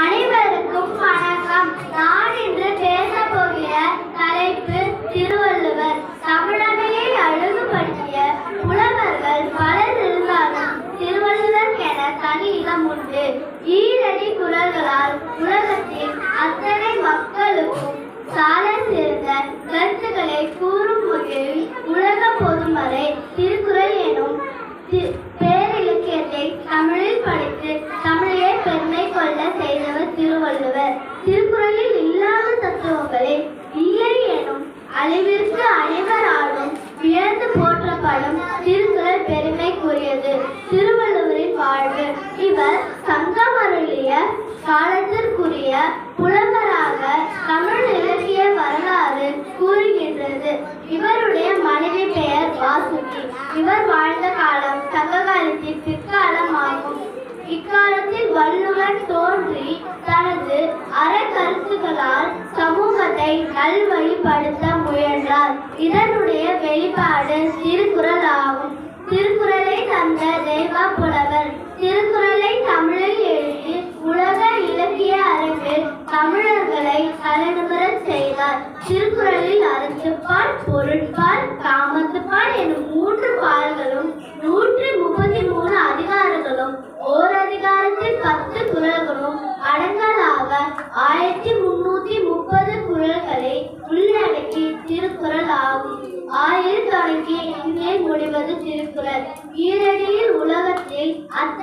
அனைவருக்கும் வணக்கம். நான் இன்று பேச போகிற தலைப்பு திருவள்ளுவர். தமிழனையை அழகுபடுத்திய புலவர்கள் பலர் இருந்தாலும் திருவள்ளுவர்க்கென தனி இடம் உண்டு. ஈரடி குரல்களால் உலகத்தில் அத்தனை மக்களுக்கும் சால சிறந்த கருத்துக்களை கூறும் வகையில் உலக பொதுமறை திருக்குறள் எனும் திருக்குறளில் இல்லாத தத்துவங்களே இல்லை எனும் அளவிற்கு அனைவராலும் வியந்து போற்றப்படும் திருக்குறள் பெருமைக்குரியது. திருவள்ளுவரின் வாழ்வு. இவர் சங்கம் அருளிய காலத்திற்குரிய புலவராக தமிழ் இலக்கிய வரலாறு கூறுகின்றது. இவருடைய மனைவி பெயர் வாசுகி. இவர் வாழ்ந்த காலம் சங்க காலத்தில் அறக்கருத்துக்களால் சமூகத்தை நல்வழிப்படுத்த முயன்றார். இதனுடைய வெளிப்பாடு திருக்குறள் ஆகும் திருக்குறளை தந்த தெய்வா புலவர் திருக்குறளை தமிழில் எழுதி உலக இலக்கிய அரங்கில் தமிழர்களை தலைநிமிரச் செய்தார். திருக்குறளில் அறத்துப்பால் பொருட்பால் காமத்துப்பால் எனும் ஆயில் திருக்குறள். ஈரடியில் உலகத்தில் அத்த